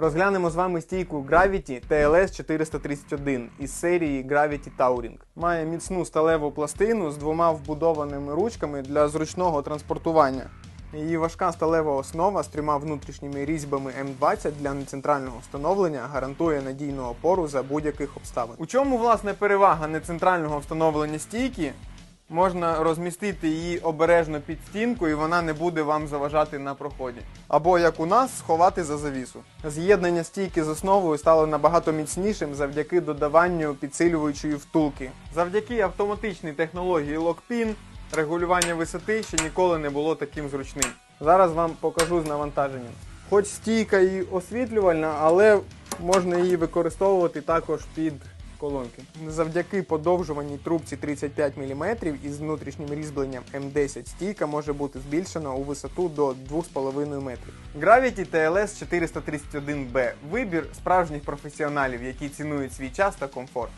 Розглянемо з вами стійку Gravity TLS 431 із серії Gravity Touring. Має міцну сталеву пластину з двома вбудованими ручками для зручного транспортування. Її важка сталева основа з трьома внутрішніми різьбами М20 для нецентрального встановлення гарантує надійну опору за будь-яких обставин. У чому власне перевага нецентрального встановлення стійки? Можна розмістити її обережно під стінку і вона не буде вам заважати на проході. Або як у нас сховати за завісу. З'єднання стійки з основою стало набагато міцнішим завдяки додаванню підсилюючої втулки. Завдяки автоматичній технології LockPin регулювання висоти ще ніколи не було таким зручним. Зараз вам покажу з навантаженням. Хоч стійка і освітлювальна, але можна її використовувати також під колонки. Завдяки подовжуваній трубці 35 мм із внутрішнім різьбленням М10 стійка може бути збільшена у висоту до 2,5 метрів. Gravity TLS 431B – вибір справжніх професіоналів, які цінують свій час та комфорт.